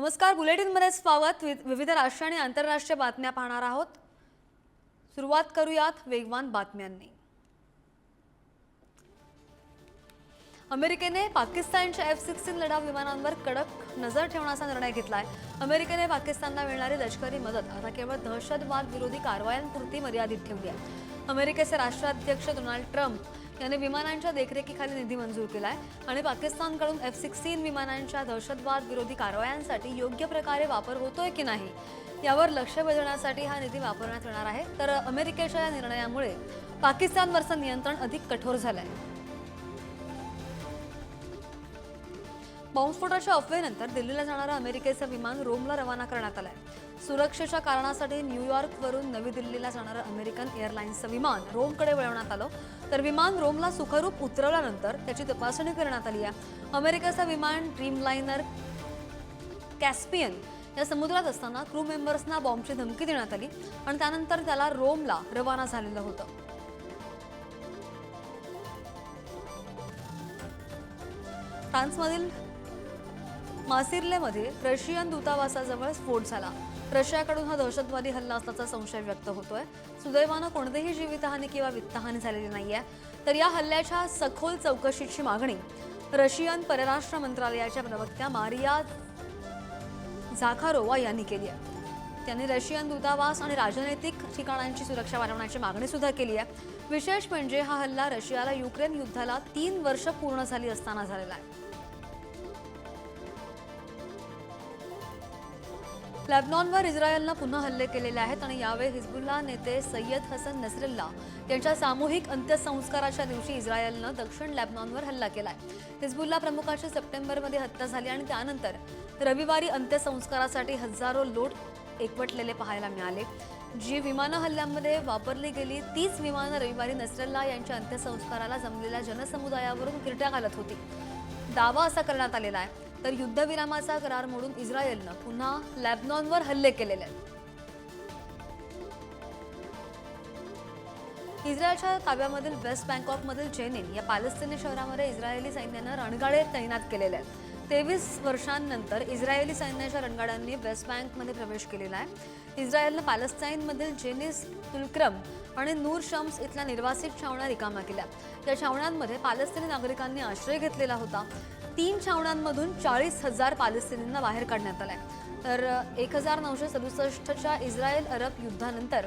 नमस्कार बुलेटिनमध्ये स्वागत. वि- विविध राष्ट्रीय आणि आंतरराष्ट्रीय बातम्या पाहणार आहोत. सुरुवात करूयात वेगवान बातम्यांनी. अमेरिकेने पाकिस्तानच्या एफ सिक्स्टीन लढाऊ विमानांवर कडक नजर ठेवण्याचा निर्णय घेतलाय. अमेरिकेने पाकिस्तानला मिळणारी लष्करी मदत आता केवळ दहशतवाद विरोधी कारवायांपुरती मर्यादित ठेवली आहे. अमेरिकेचे राष्ट्राध्यक्ष डोनाल्ड ट्रम्प याने विमानांच्या देखरेखीखाली निधी मंजूर केला आहे आणि पाकिस्तानकडून एफ सिक्स्टीन विमानांच्या दहशतवाद विरोधी कारवायांसाठी योग्य प्रकारे वापर होतोय की नाही यावर लक्ष वेधण्यासाठी हा निधी वापरण्यात येणार आहे. तर अमेरिकेच्या या निर्णयामुळे पाकिस्तानवरचं नियंत्रण अधिक कठोर झालंय. बॉम्बस्फोटाच्या अफवेनंतर दिल्लीला जाणारं अमेरिकेचं विमान रोमला रवाना करण्यात आलं आहे सुरक्षेच्या कारणासाठी न्यूयॉर्कवरून नवी दिल्लीला जाणारं अमेरिकन एअरलाईन्सचं विमान रोमकडे वळवण्यात आलं. तर विमान रोमला सुखरूप उतरवल्यानंतर त्याची तपासणी करण्यात आली आहे. अमेरिकेचं विमान ड्रीमलाईनर कॅस्पियन या समुद्रात असताना क्रू मेंबर्सना बॉम्बची धमकी देण्यात आली आणि त्यानंतर त्याला रोमला रवाना झालेलं होतं. फ्रान्समधील मासिर्लेमध्ये रशियन दूतावासाजवळ स्फोट झाला. रशियाकडून हा दहशतवादी हल्ला असल्याचा संशय व्यक्त होतोय. सुदैवानं कोणतीही जीवितहानी किंवा वित्तहानी झालेली नाहीये. तर या हल्ल्याच्या सखोल चौकशीची मागणी रशियन परराष्ट्र मंत्रालयाच्या प्रवक्त्या मारिया झाखारोवा यांनी केली आहे. त्यांनी रशियन दूतावास आणि राजनैतिक ठिकाणांची सुरक्षा वाढवण्याची मागणी सुद्धा केली आहे. विशेष म्हणजे हा हल्ला रशियाला युक्रेन युद्धाला तीन वर्ष पूर्ण झाली असताना झालेला आहे. लॅबनॉनवर इस्रायलनं पुन्हा हल्ले केलेले आहेत आणि यावेळी हिजबुल्ला नेते सय्यद हसन नसरुल्ला यांच्या सामूहिक अंत्यसंस्काराच्या दिवशी इस्रायलनं दक्षिण लॅबनॉनवर हल्ला केलाय. हिजबुल्ला प्रमुखाची सप्टेंबरमध्ये हत्या झाली आणि त्यानंतर रविवारी अंत्यसंस्कारासाठी हजारो लोट एकवटलेले पाहायला मिळाले. जी विमानं हल्ल्यामध्ये वापरली गेली तीच विमानं रविवारी नसरल्ला यांच्या अंत्यसंस्काराला जमलेल्या जनसमुदायावरून किरट्या घालत होती. दावा असा करण्यात आलेला आहे. तर युद्धविरामाचा करार मोडून इस्रायलनं पुन्हा लॅबनॉनवर हल्ले केलेले आहेत. इस्रायलच्या ताब्यामधील वेस्ट बँकॉकमधील जेनिन या पॅलेस्टिनी शहरामध्ये इस्रायली सैन्यानं रणगाडे तैनात केलेले आहेत. तेवीस वर्षांनंतर इस्रायली सैन्याच्या रणगाड्यांनी वेस्ट बँकमध्ये प्रवेश केलेला आहे. इस्रायलनं पॅलेस्टाईनमधील जेनिस तुलक्रम आणि नूर शम्स इथल्या निर्वासित छावण्या रिकाम्या केल्या. या छावण्यांमध्ये पालस्तिनी नागरिकांनी आश्रय घेतलेला होता. तीन छावण्यांमधून चाळीस हजार पॅलेस्टिनींना बाहेर काढण्यात आलंय. तर एक हजार नऊशे सदुसष्टच्या इस्रायल अरब युद्धानंतर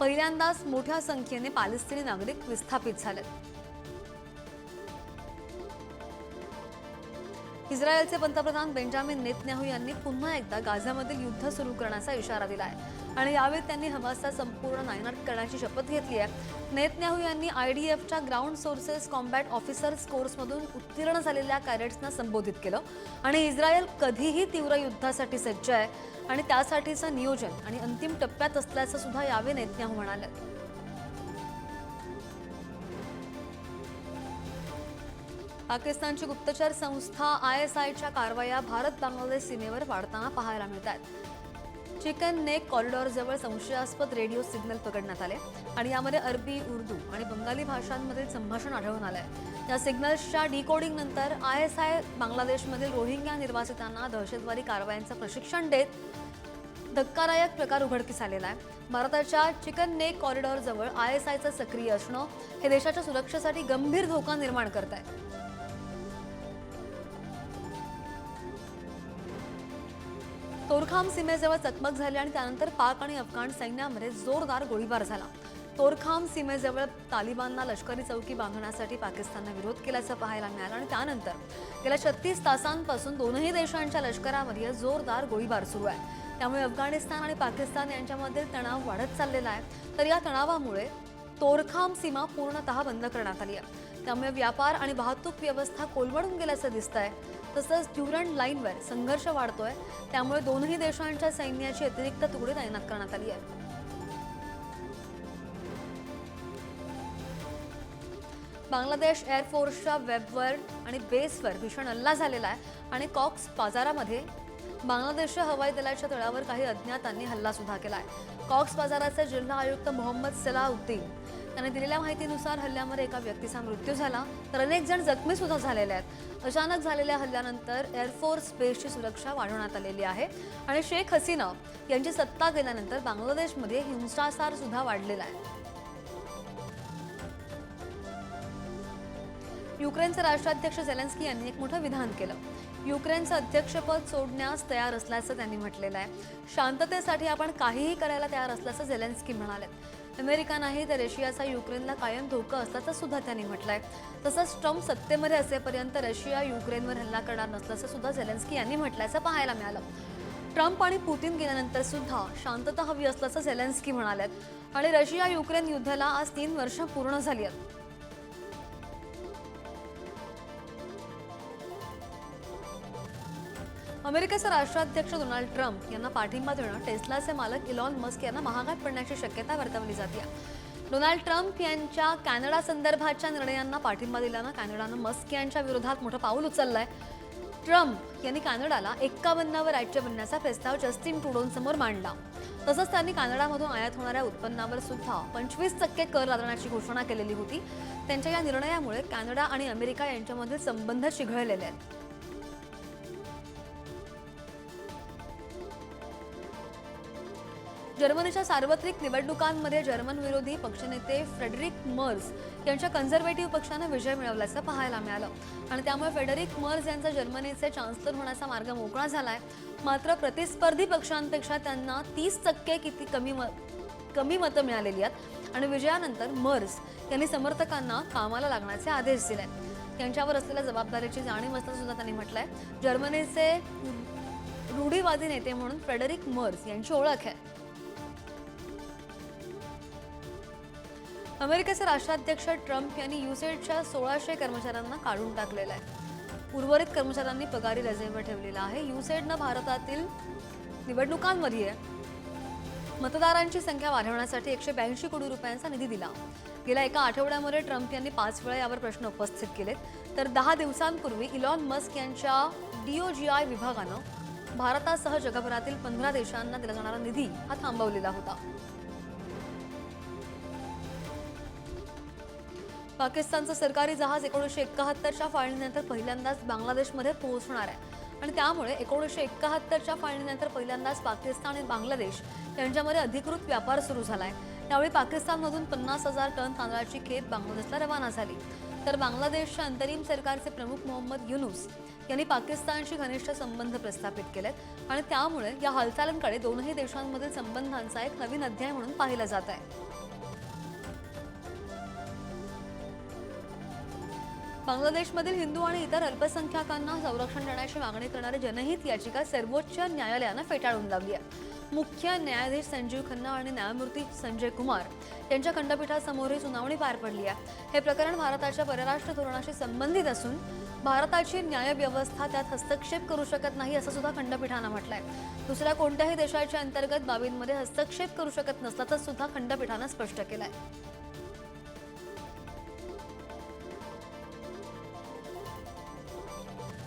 पहिल्यांदाच मोठ्या संख्येने पॅलेस्टिनी नागरिक विस्थापित झालेत. इस्रायलचे पंतप्रधान बेंजामिन नेतन्याहू यांनी पुन्हा एकदा गाझामधील युद्ध सुरू करण्याचा इशारा दिला आहे आणि यावेळी त्यांनी हमासचा संपूर्ण नायनाट करण्याची शपथ घेतली आहे. नेतन्याहू यांनी आय डी एफच्या ग्राउंड सोर्सेस कॉम्बॅट ऑफिसर्स कोर्समधून उत्तीर्ण झालेल्या कॅडेट्सना संबोधित केलं. आणि इस्रायल कधीही तीव्र युद्धासाठी सज्ज आहे आणि त्यासाठीचं नियोजन आणि अंतिम टप्प्यात असल्याचं सुद्धा यावेळी नेतन्याहू म्हणाले. पाकिस्तानची गुप्तचर संस्था आय एस आयच्या कारवाया भारत बांगलादेश सीमेवर वाढताना पाहायला मिळत आहेत चिकन नेक कॉरिडॉरजवळ संशयास्पद रेडिओ सिग्नल पकडण्यात आले आणि यामध्ये अरबी उर्दू आणि बंगाली भाषांमधील संभाषण आढळून आलं आहे या सिग्नल्सच्या डिकोडिंग नंतर आय एस आय बांगलादेशमधील रोहिंग्या निर्वासितांना दहशतवादी कारवायांचं प्रशिक्षण देत धक्कादायक प्रकार उघडकीस आलेला आहे. भारताच्या चिकन नेक कॉरिडॉरजवळ आय एस आयचं सक्रिय असणं हे देशाच्या सुरक्षेसाठी गंभीर धोका निर्माण करत आहे तोरखाम सीमेजवळ चकमक झाली आणि त्यानंतर पाक आणि अफगाण सैन्यामध्ये जोरदार गोळीबार झाला. तोरखाम सीमेजवळ तालिबानला लष्करी चौकी बांधण्यासाठी पाकिस्ताननं विरोध केल्याचं पाहायला मिळालं आणि त्यानंतर गेल्या छत्तीस तासांपासून दोनही देशांच्या लष्करामध्ये जोरदार गोळीबार सुरू आहे. त्यामुळे अफगाणिस्तान आणि पाकिस्तान यांच्यामध्ये तणाव वाढत चाललेला आहे. तर या तणावामुळे तोरखाम सीमा पूर्णतः बंद करण्यात आली आहे. त्यामुळे व्यापार आणि वाहतूक व्यवस्था कोलवडून गेल्याचं दिसतंय. तसंच ड्युरंट लाईनवर संघर्ष वाढतोय. त्यामुळे दोन्ही देशांच्या सैन्याची अतिरिक्त तुकडी तैनात करण्यात आली आहे. बांगलादेश एअरफोर्सच्या वेबवर आणि बेसवर भीषण हल्ला झालेला आहे आणि कॉक्स बाजारामध्ये बांगलादेशच्या हवाई दलाच्या तळावर काही अज्ञातांनी हल्ला सुद्धा आहे. कॉक्स बाजाराचे जिल्हा आयुक्त मोहम्मद सलाउद्दीन त्याने दिलेल्या माहितीनुसार हल्ल्यामध्ये एका व्यक्तीचा मृत्यू झाला तर अनेक जण जखमी सुद्धा झालेले आहेत. अचानक झालेल्या हल्ल्यानंतर एअरफोर्स बेसची सुरक्षा वाढवण्यात आलेली आहे आणि शेख हसीना यांची सत्ता गेल्यानंतर बांगलादेशमध्ये हिंसाचार सुद्धा वाढलेला आहे. युक्रेनचे राष्ट्राध्यक्ष झेलेन्स्की यांनी एक मोठं विधान केलं. युक्रेनचं अध्यक्षपद सोडण्यास तयार असल्याचं त्यांनी म्हटलेलं आहे. शांततेसाठी आपण काहीही करायला तयार असल्याचं झेलेन्स्की म्हणाले. अमेरिका नाही तर रशियाचा युक्रेनला कायम धोका असल्याचं सुद्धा त्यांनी म्हटलंय. तसंच ट्रम्प सत्तेमध्ये असेपर्यंत रशिया युक्रेनवर हल्ला करणार नसल्याचं सुद्धा झेलेन्स्की यांनी म्हटल्याचं पाहायला मिळालं. ट्रम्प आणि पुतीन गेल्यानंतर सुद्धा शांतता हवी असल्याचं झेलेन्स्की म्हणाल्यात. आणि रशिया युक्रेन युद्धाला आज तीन वर्ष पूर्ण झाली आहेत. अमेरिकेचे राष्ट्राध्यक्ष डोनाल्ड ट्रम्प यांना पाठिंबा देणं टेस्लाचे मालक इलॉन मस्क यांना महागात पडण्याची शक्यता वर्तवली जाते. डोनाल्ड ट्रम्प यांच्या कॅनडा संदर्भाच्या निर्णयांना पाठिंबा दिल्यानं कॅनडानं मस्क यांच्या विरोधात मोठं पाऊल उचललंय. ट्रम्प यांनी कॅनडाला एक्कावन्नावर राज्य बनण्याचा प्रस्ताव जस्टिन ट्रुडोंसमोर मांडला. तसंच त्यांनी कॅनडामधून आयात होणाऱ्या उत्पन्नावर सुद्धा पंचवीस टक्के कर लादण्याची घोषणा केलेली होती. त्यांच्या या निर्णयामुळे कॅनडा आणि अमेरिका यांच्यामधील संबंध चिघळलेले आहेत. जर्मनीच्या सार्वत्रिक निवडणुकांमध्ये जर्मन विरोधी पक्षनेते फ्रेडरिक मर्स यांच्या कन्झर्वेटिव्ह पक्षानं विजय मिळवल्याचं पाहायला मिळालं. आणि त्यामुळे फेडरिक मर्स यांचा जर्मनीचे चान्सलर होण्याचा मार्ग मोकळा झालाय. मात्र प्रतिस्पर्धी पक्षांपेक्षा त्यांना तीस टक्के किती कमी म कमी मतं मिळालेली आहेत. आणि विजयानंतर मर्ज यांनी समर्थकांना कामाला लागण्याचे आदेश दिले त्यांच्यावर असलेल्या जबाबदारीची जाणीव असताना सुद्धा त्यांनी म्हटलंय जर्मनीचे रूढीवादी नेते म्हणून फ्रेडरिक मर्स यांची ओळख आहे. अमेरिकेचे राष्ट्राध्यक्ष ट्रम्प यांनी युसेडच्या सोळाशे कर्मचाऱ्यांना काढून टाकलेलं आहे. उर्वरित कर्मचाऱ्यांनी पगारी रजेवर ठेवलेला आहे. युसेडनं भारतातील निवडणुकांमध्ये मतदारांची संख्या वाढवण्यासाठी एकशे ब्याऐंशी कोटी रुपयांचा निधी दिला. गेल्या एका आठवड्यामध्ये ट्रम्प यांनी पाच वेळा यावर प्रश्न उपस्थित केलेत. तर दहा दिवसांपूर्वी इलॉन मस्क यांच्या डीओजीआय विभागानं भारतासह जगभरातील पंधरा देशांना दिला जाणारा निधी हा थांबवलेला होता. पाकिस्तानचं सरकारी जहाज एकोणीसशे एकाहत्तरच्या फाळणीनंतर पहिल्यांदाच बांगलादेशमध्ये पोहोचणार आहे. आणि त्यामुळे एकोणीसशे एकाहत्तरच्या फाळणीनंतर पहिल्यांदाच पाकिस्तान आणि बांगलादेश यांच्यामध्ये अधिकृत व्यापार सुरू झाला आहे त्यावेळी पाकिस्तानमधून पन्नास हजार टन तांदळाची खेप बांगलादेशला रवाना झाली. तर बांगलादेशच्या अंतरिम सरकारचे प्रमुख मोहम्मद युनुस यांनी पाकिस्तानशी घनिष्ठ संबंध प्रस्थापित केलेत आणि त्यामुळे या हालचालींकडे दोनही देशांमधील संबंधांचा एक नवीन अध्याय म्हणून पाहिला जात आहे. बांगलादेशमधील हिंदू आणि इतर अल्पसंख्याकांना संरक्षण देण्याची मागणी करणारी जनहित याचिका सर्वोच्च न्यायालयानं फेटाळून लावली आहे. मुख्य न्यायाधीश संजीव खन्ना आणि न्यायमूर्ती संजय कुमार यांच्या खंडपीठासमोर ही सुनावणी पार पडली आहे. हे प्रकरण भारताच्या परराष्ट्र धोरणाशी संबंधित असून भारताची न्यायव्यवस्था त्यात हस्तक्षेप करू शकत नाही असं सुद्धा खंडपीठानं म्हटलंय. दुसऱ्या कोणत्याही देशाच्या अंतर्गत बाबींमध्ये हस्तक्षेप करू शकत नसल्याचं सुद्धा खंडपीठानं स्पष्ट केलंय.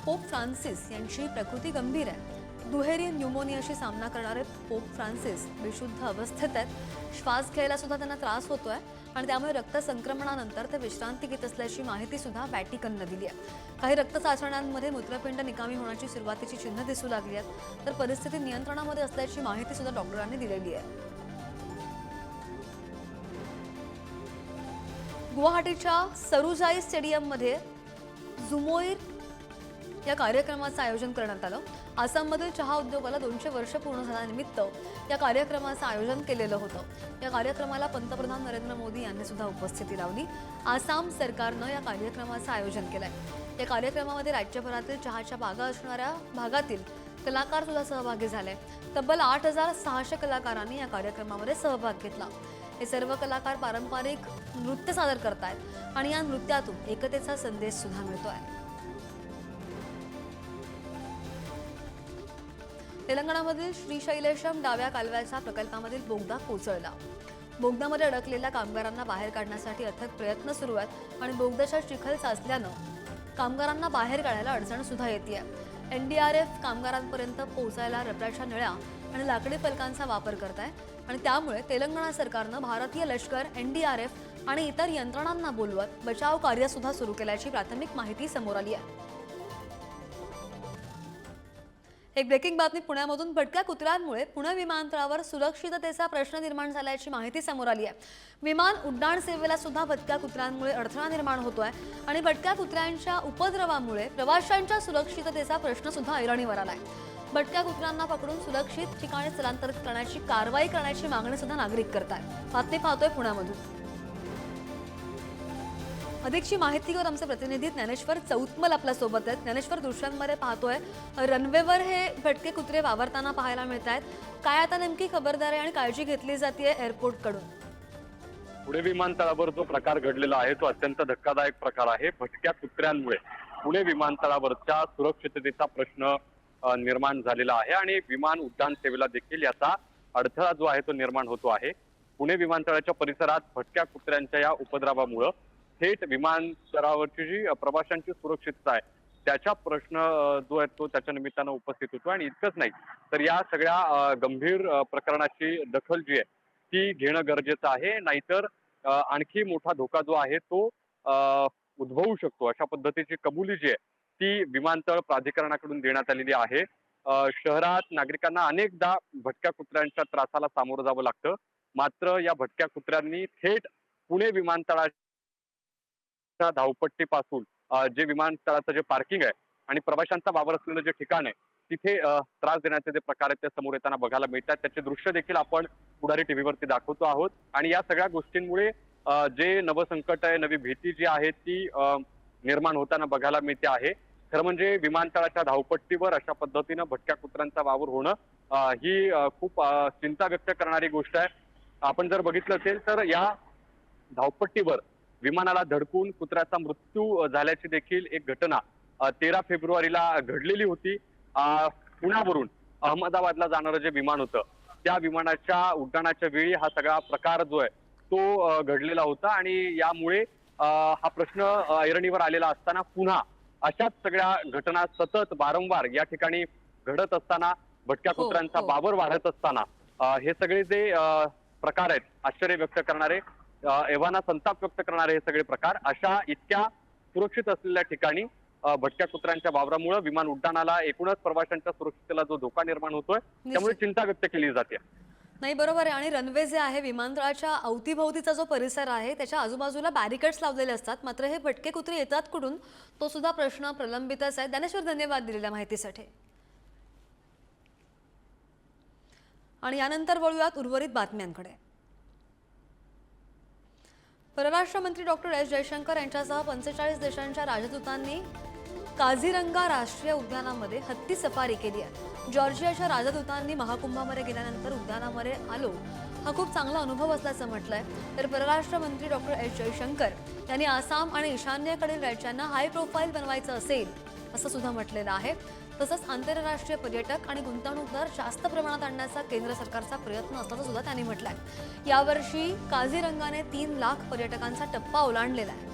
पोप फ्रान्सिस यांची प्रकृती गंभीर आहे. दुहेरी न्यूमोनियाशी सामना करणारे पोप फ्रान्सिस बेशुद्ध अवस्थेत आहेत. श्वास घ्यायला सुद्धा त्यांना त्रास होतो आहे आणि त्यामुळे रक्त संक्रमणानंतर ते विश्रांती घेत असल्याची माहिती सुद्धा वॅटिकननं दिली आहे. काही रक्त चाचण्यांमध्ये मूत्रपिंड निकामी होण्याची सुरुवातीची चिन्ह दिसू लागली आहेत. तर परिस्थिती नियंत्रणामध्ये असल्याची माहिती सुद्धा डॉक्टरांनी दिलेली आहे. गुवाहाटीच्या सरुजाई स्टेडियममध्ये झुमोईर या कार्यक्रमाचं आयोजन करण्यात आलं. आसाममधील चहा उद्योगाला दोनशे वर्ष पूर्ण झाल्यानिमित्त या कार्यक्रमाचं आयोजन केलेलं होतं. या कार्यक्रमाला पंतप्रधान नरेंद्र मोदी यांनी सुद्धा उपस्थिती लावली. आसाम सरकारनं या कार्यक्रमाचं आयोजन केलंय. या कार्यक्रमामध्ये राज्यभरातील चहाच्या बागा असणाऱ्या भागातील कलाकार सुद्धा सहभागी झाले. तब्बल आठ हजार सहाशे कलाकारांनी या कार्यक्रमामध्ये सहभाग घेतला. हे सर्व कलाकार पारंपरिक नृत्य सादर करतायत आणि या नृत्यातून एकतेचा संदेश सुद्धा मिळतोय. तेलंगणामधील श्रीशैलेशम डाव्या कालव्याच्या प्रकल्पामधील बोगदा कोसळला. बोगद्यामध्ये अडकलेल्या कामगारांना बाहेर काढण्यासाठी अथक प्रयत्न सुरू आहेत आणि बोगद्याच्या चिखल साचल्यानं कामगारांना बाहेर काढायला अडचण सुद्धा येते एनडीआरएफ कामगारांपर्यंत पोहोचायला रबराच्या नळ्या आणि लाकडी फलकांचा वापर करत आहे आणि त्यामुळे तेलंगणा सरकारनं भारतीय लष्कर एनडीआरएफ आणि इतर यंत्रणांना बोलवत बचाव कार्य सुद्धा सुरू केल्याची प्राथमिक माहिती समोर आली आहे. एक ब्रेकिंग बातमी पुण्यामधून. भटक्या कुत्र्यांमुळे पुणे विमानतळावर सुरक्षिततेचा प्रश्न निर्माण झाल्याची माहिती समोर आली आहे. विमान उड्डाण सेवेला सुद्धा भटक्या कुत्र्यांमुळे अडथळा निर्माण होतोय आणि भटक्या कुत्र्यांच्या उपद्रवामुळे प्रवाशांच्या सुरक्षिततेचा प्रश्न सुद्धा ऐरणीवर आलाय. भटक्या कुत्र्यांना पकडून सुरक्षित ठिकाणी स्थलांतरित करण्याची कारवाई करण्याची मागणी सुद्धा नागरिक आहे बातमी पाहतोय पुण्यामधून. अधिकची माहितीवर आमचे प्रतिनिधी ज्ञानेश्वर चौतमल आपल्यासोबत आहेत. ज्ञानेश्वर दृश्यांमध्ये पाहतोय रनवेवर हे भटके कुत्रे वावरताना पाहायला मिळत आहेत काय आता नेमकी खबरदारी आणि काळजी घेतली जाते एअरपोर्टकडून पुणे विमानतळावर जो प्रकार घडलेला आहे तो अत्यंत धक्कादायक प्रकार आहे. भटक्या कुत्र्यांमुळे पुणे विमानतळावरच्या सुरक्षिततेचा प्रश्न निर्माण झालेला आहे आणि विमान उड्डाण सेवेला देखील याचा अडथळा जो आहे तो निर्माण होतो आहे. पुणे विमानतळाच्या परिसरात भटक्या कुत्र्यांच्या या उपद्रवामुळं थेट विमानतळावरची जी प्रवाशांची सुरक्षितता आहे त्याचा प्रश्न जो आहे तो त्याच्या निमित्तानं उपस्थित होतो आणि इतकंच नाही तर या सगळ्या गंभीर प्रकरणाची दखल जी आहे ती घेणं गरजेचं आहे. नाहीतर आणखी मोठा धोका जो आहे तो उद्भवू शकतो. अशा पद्धतीची कबुली जी आहे ती विमानतळ प्राधिकरणाकडून देण्यात आलेली आहे. शहरात नागरिकांना अनेकदा भटक्या कुत्र्यांच्या त्रासाला सामोरं जावं लागतं. मात्र या भटक्या कुत्र्यांनी थेट पुणे विमानतळाच्या धावपट्टीपासून जे विमानतळाचं जे पार्किंग आहे आणि प्रवाशांचा वावर असलेलं जे ठिकाण आहे तिथे त्रास देण्याचे जे प्रकार आहेत ते समोर येताना बघायला मिळतात. त्याचे दृश्य देखील आपण पुढारी टीव्हीवरती दाखवतो आहोत. आणि या सगळ्या गोष्टींमुळे जे नवसंकट आहे नवी भीती जी आहे ती निर्माण होताना बघायला मिळते आहे. खरं म्हणजे विमानतळाच्या धावपट्टीवर अशा पद्धतीनं भटक्या कुत्र्यांचा वावर होणं ही खूप चिंता व्यक्त करणारी गोष्ट आहे. आपण जर बघितलं असेल तर या धावपट्टीवर विमानाला धडकून कुत्र्याचा मृत्यू झाल्याची देखील एक घटना तेरा फेब्रुवारीला घडलेली होती पुण्यावरून अहमदाबादला जाणारं जे विमान होतं त्या विमानाच्या उड्डाणाच्या वेळी हा सगळा प्रकार जो आहे तो घडलेला होता आणि यामुळे हा प्रश्न ऐरणीवर आलेला असताना पुन्हा अशाच सगळ्या घटना सतत वारंवार या ठिकाणी घडत असताना भटक्या हो, कुत्र्यांचा हो. वावर वाढत असताना हे सगळे जे प्रकार आहेत आश्चर्य व्यक्त करणारे एव्हाना संताप व्यक्त करणारे हे सगळे प्रकार अशा इतक्या सुरक्षित असलेल्या ठिकाणी भटक्या कुत्र्यांच्या वावरामुळे विमान उड्डाणाला एकूणच प्रवाशांच्या सुरक्षितेला जो धोका निर्माण होतोय त्यामुळे चिंता व्यक्त केली जाते. नाही बरोबर आहे. आणि रनवे जे आहे विमानतळाच्या अवतीभोवतीचा जो परिसर आहे त्याच्या आजूबाजूला बॅरिकेड्स लावलेले असतात. मात्र हे भटके कुत्रे येतात कुठून तो सुद्धा प्रश्न प्रलंबितच आहे. ज्ञानेश्वर धन्यवाद दिलेल्या माहितीसाठी. आणि यानंतर वळूयात उर्वरित बातम्यांकडे. परराष्ट्र मंत्री डॉक्टर एस. जयशंकर यांच्यासह पंचेचाळीस देशांच्या राजदूतांनी काझीरंगा राष्ट्रीय उद्यानामध्ये हत्ती सफारी केली आहे. जॉर्जियाच्या राजदूतांनी महाकुंभामध्ये गेल्यानंतर उद्यानामध्ये आलो हा खूप चांगला अनुभव असल्याचं म्हटलंय. तर परराष्ट्र मंत्री डॉक्टर एस. जयशंकर यांनी आसाम आणि ईशान्येकडील राज्यांना हाय प्रोफाईल बनवायचं असेल असं सुद्धा म्हटलेलं आहे. तसंच आंतरराष्ट्रीय पर्यटक आणि गुंतवणूकदार जास्त प्रमाणात आणण्याचा केंद्र सरकारचा प्रयत्न असल्याचं सुद्धा त्यांनी म्हटलंय. यावर्षी काझीरंगाने तीन लाख पर्यटकांचा टप्पा ओलांडलेला आहे.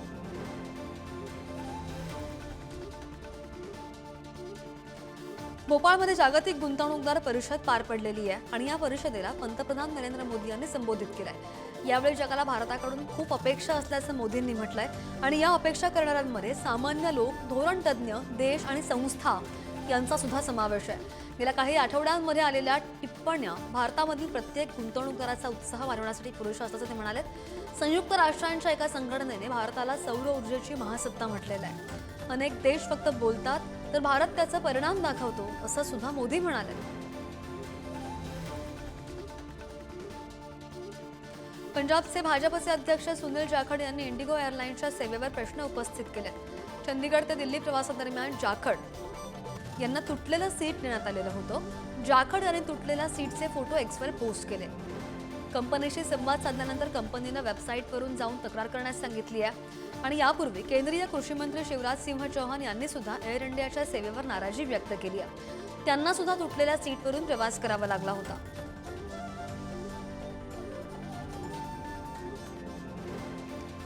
भोपाळमध्ये जागतिक गुंतवणूकदार परिषद पार पडलेली आहे आणि या परिषदेला पंतप्रधान नरेंद्र मोदी यांनी संबोधित केलंय. यावेळी जगाला भारताकडून खूप अपेक्षा असल्याचं मोदींनी म्हटलंय आणि या अपेक्षा करणाऱ्यांमध्ये सामान्य लोक धोरणतज्ज्ञ देश आणि संस्था यांचा सुद्धा समावेश आहे. गेल्या काही आठवड्यांमध्ये आलेल्या टिप्पण्या भारतामधील प्रत्येक गुंतवणूकदाराचा उत्साह वाढवण्यासाठी पुरेशा असल्याचं ते म्हणाले संयुक्त राष्ट्रांच्या एका संघटनेने भारताला सौर ऊर्जेची महासत्ता म्हटलेलं आहे. अनेक देश फक्त बोलतात तर भारत त्याचा परिणाम दाखवतो असं सुद्धा मोदी म्हणाले. पंजाबचे भाजपचे अध्यक्ष सुनील जाखड यांनी इंडिगो एअरलाईन्सच्या सेवेवर प्रश्न उपस्थित केले चंदीगड ते दिल्ली प्रवासादरम्यान जाखड यांना तुटलेलं सीट देण्यात आलेलं होतं. जाखड यांनी तुटलेल्या सीटचे फोटो एक्सवर पोस्ट केले. कंपनीशी संवाद साधल्यानंतर कंपनीनं वेबसाईटवरून जाऊन तक्रार करण्यास सांगितली आहे. आणि यापूर्वी केंद्रीय कृषी मंत्री शिवराज सिंह चौहान यांनी सुद्धा एअर इंडियाच्या सेवेवर नाराजी व्यक्त केली आहे. त्यांना सुद्धा तुटलेल्या सीटवरून प्रवास करावा लागला होता.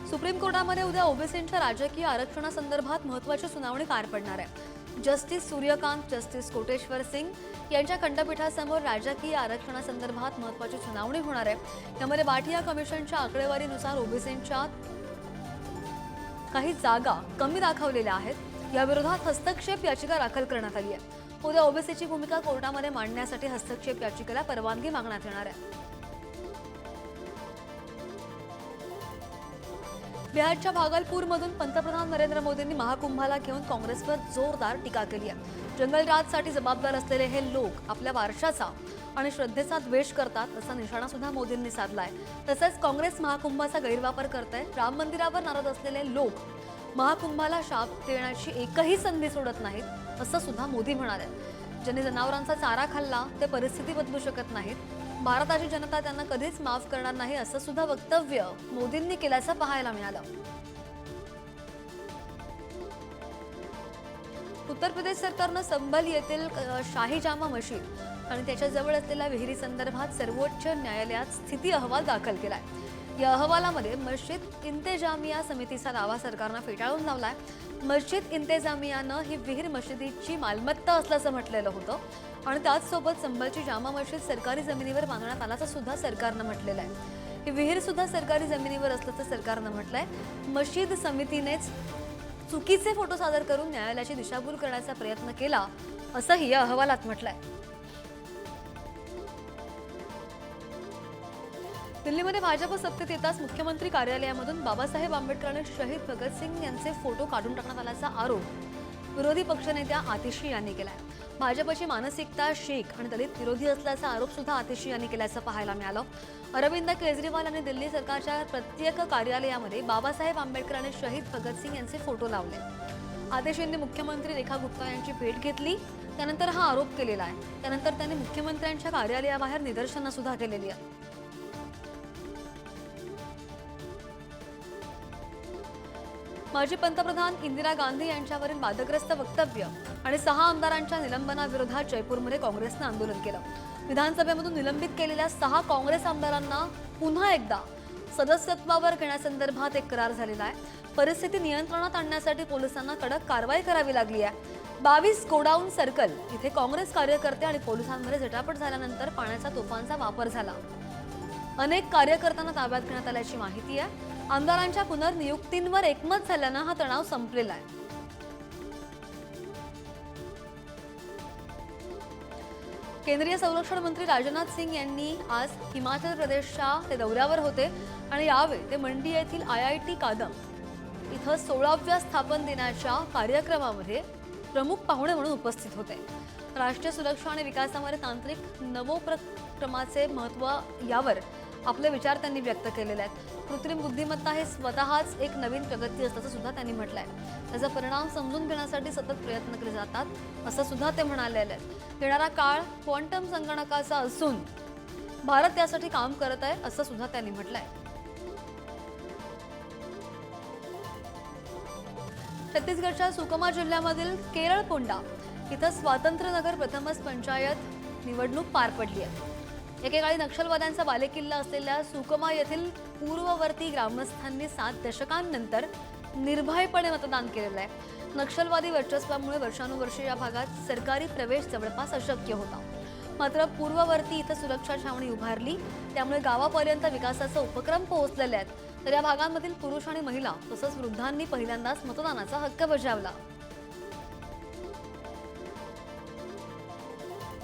सुप्रीम कोर्टामध्ये उद्या ओबीसींच्या राजकीय आरक्षणासंदर्भात महत्वाची सुनावणी पार पडणार आहे. जस्टिस सूर्यकांत जस्टिस कोटेश्वर सिंग यांच्या खंडपीठासमोर राजकीय आरक्षणासंदर्भात महत्वाची सुनावणी होणार आहे. त्यामध्ये बाटिया कमिशनच्या आकडेवारीनुसार ओबीसींच्या काही जागा कमी दाखवलेल्या आहेत. याविरोधात हस्तक्षेप याचिका दाखल करण्यात आली आहे. उद्या ओबीसीची भूमिका कोर्टामध्ये मांडण्यासाठी हस्तक्षेप याचिकेला परवानगी मागण्यात येणार आहे. बिहारच्या भागलपूरमधून पंतप्रधान नरेंद्र मोदींनी महाकुंभाला घेऊन काँग्रेसवर जोरदार टीका केली आहे. जंगलराजसाठी जबाबदार असलेले हे लोक आपल्या वारशाचा आणि श्रद्धेचा द्वेष करतात असा निशाणा सुद्धा मोदींनी साधलाय. तसेच काँग्रेस महाकुंभाचा गैरवापर करत आहे राम मंदिरावर नाराज असलेले लोक महाकुंभाला शाप देण्याची एकही संधी सोडत नाहीत असं सुद्धा मोदी म्हणाले. ज्यांनी जनावरांचा चारा खाल्ला ते परिस्थिती बदलू शकत नाहीत. भारताची जनता त्यांना कधीच माफ करणार नाही असं सुद्धा वक्तव्य मोदींनी केल्याचं पाहायला मिळालं. उत्तर प्रदेश सरकारनं संबल येथील शाहीजामा शाही जामा मशीद आणि त्याच्याजवळ असलेल्या विहिरी संदर्भात सर्वोच्च न्यायालयात स्थिती अहवाल दाखल केलाय. या अहवालामध्ये मस्जिद इंतेजामिया समितीचा दावा सरकारनं फेटाळून लावलाय. मस्जिद इंतेजामियानं ही विहीर मशिदीची मालमत्ता असल्याचं म्हटलेलं होतं आणि त्याचसोबत संबळची जामा मशीद सरकारी जमिनीवर बांधण्यात आल्याचं सुद्धा सरकारनं म्हटलेलं आहे. ही विहीर सुद्धा सरकारी जमिनीवर असल्याचं सरकारनं म्हटलंय. मशीद समितीनेच चुकीचे फोटो सादर करून न्यायालयाची दिशाभूल करण्याचा प्रयत्न केला असंही या अहवालात म्हटलंय. दिल्लीमध्ये भाजप सत्तेत येताच मुख्यमंत्री कार्यालयामधून बाबासाहेब आंबेडकर आणि शहीद भगतसिंग यांचे फोटो काढून टाकण्यात आल्याचा आरोप विरोधी पक्षनेत्या आतिशी यांनी केलाय. भाजपची मानसिकता शीख आणि दलित विरोधी असल्याचा आरोप सुद्धा आतिशी यांनी केल्याचं पाहायला मिळालं. अरविंद केजरीवाल यांनी दिल्ली सरकारच्या प्रत्येक कार्यालयामध्ये बाबासाहेब आंबेडकर आणि शहीद भगतसिंग यांचे फोटो लावले. आदेश यांनी मुख्यमंत्री रेखा गुप्ता यांची भेट घेतली. त्यानंतर हा आरोप केलेला आहे. त्यानंतर त्यांनी मुख्यमंत्र्यांच्या कार्यालयाबाहेर निदर्शनं सुद्धा केलेली आहेत. माजी पंतप्रधान इंदिरा गांधी यांच्यावरील वादग्रस्त वक्तव्य आणि सहा आमदारांच्या निलंबनाविरोधात जयपूरमध्ये काँग्रेसनं आंदोलन केलं. विधानसभेमधून निलंबित केलेल्या सहा काँग्रेस आमदारांना पुन्हा एकदा सदस्यत्वावर घेण्यासंदर्भात एक करार झालेला आहे. परिस्थिती नियंत्रणात आणण्यासाठी पोलिसांना कडक कारवाई करावी लागली आहे. बावीस गोडाऊन सर्कल इथे काँग्रेस कार्यकर्ते आणि पोलिसांमध्ये झटापट झाल्यानंतर पाण्याचा तोफांचा वापर झाला. अनेक कार्यकर्त्यांना ताब्यात घेण्यात आल्याची माहिती आहे. आमदारांच्या पुनर्नियुक्तींवर एकमत झाल्यानं हा तणाव संपलेला आहे. केंद्रीय संरक्षण मंत्री राजनाथ सिंग यांनी आज हिमाचल प्रदेशच्या ते दौऱ्यावर होते आणि यावेळी ते मंडी येथील आय आय टी कादम इथं सोळाव्या स्थापन दिनाच्या कार्यक्रमामध्ये प्रमुख पाहुणे म्हणून उपस्थित होते. राष्ट्रीय सुरक्षा आणि विकासामध्ये तांत्रिक नवोपक्रमाचे महत्त्व यावर आपले विचार त्यांनी व्यक्त केलेले आहेत. कृत्रिम बुद्धिमत्ता हे स्वतःच एक नवीन प्रगती असल्याचं सुद्धा त्यांनी आहे त्याचा परिणाम समजून घेण्यासाठी सतत प्रयत्न केले जातात असं सुद्धा ते म्हणालेले आहेत. येणारा काळ क्वांटम संगणकाचा असून भारत त्यासाठी काम करत आहे असं सुद्धा त्यांनी आहे छत्तीसगडच्या सुकमा जिल्ह्यामधील केरळकोंडा इथं स्वातंत्र्यनगर प्रथमच पंचायत निवडणूक पार पडली आहे. एकेकाळी नक्षलवाद्यांचा बालेकिल्ला असलेल्या सुकमा येथील पूर्ववर्ती ग्रामस्थांनी सात दशकांनंतर निर्भयपणे मतदान केलेलं आहे. नक्षलवादी वर्चस्वामुळे वर्षानुवर्षे या भागात सरकारी प्रवेश जवळपास अशक्य होता. मात्र पूर्ववर्ती इथं सुरक्षा छावणी उभारली त्यामुळे गावापर्यंत विकासाचा उपक्रम पोहोचलेले आहेत. तर या भागांमधील पुरुष आणि महिला तसंच वृद्धांनी पहिल्यांदाच मतदानाचा हक्क बजावला.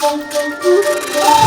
Thank you.